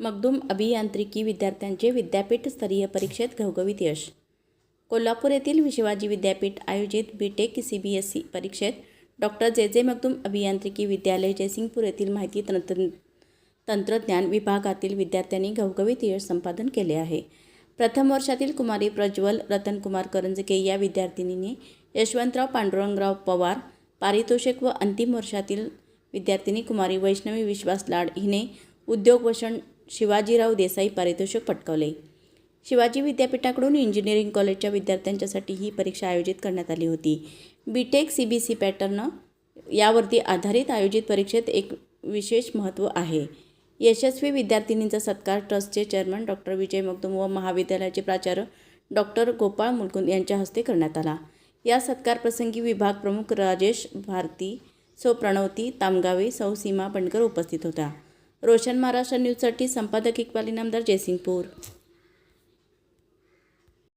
मगदूम अभियांत्रिकी विद्यार्थ्यांचे विद्यापीठस्तरीय परीक्षेत घवघवीत यश. कोल्हापूर येथील शिवाजी विद्यापीठ आयोजित B tech C B S E परीक्षेत डॉक्टर जे. जे. मगदूम अभियांत्रिकी विद्यालय जयसिंगपूर येथील माहिती तंत्र तंत्रज्ञान विभागातील विद्यार्थ्यांनी घवघवीत यश संपादन केले आहे. प्रथम वर्षातील कुमारी प्रज्वल रतनकुमार करंजके या विद्यार्थिनीने यशवंतराव पांडुरंगराव पवार पारितोषिक व अंतिम वर्षातील विद्यार्थिनी कुमारी वैष्णवी विश्वास लाड हिने उद्योग वसण शिवाजीराव देसाई पारितोषिक पटकावले. शिवाजी विद्यापीठाकडून इंजिनिअरिंग कॉलेजच्या विद्यार्थ्यांच्यासाठी ही परीक्षा आयोजित करण्यात आली होती. B tech C B C pattern यावरती आधारित आयोजित परीक्षेत एक विशेष महत्त्व आहे. यशस्वी विद्यार्थिनींचा सत्कार ट्रस्टचे चेअरमन डॉक्टर विजय मगदुम व महाविद्यालयाचे प्राचार्य डॉक्टर गोपाळ मुलकुंद यांच्या हस्ते करण्यात आला. या सत्कारप्रसंगी विभाग प्रमुख राजेश भारती सौ प्रणवती तामगावे सौ सीमा पणकर उपस्थित होत्या. रोशन महाराष्ट्र न्यूजसाठी संपादक इक्बाल इनामदार जयसिंगपूर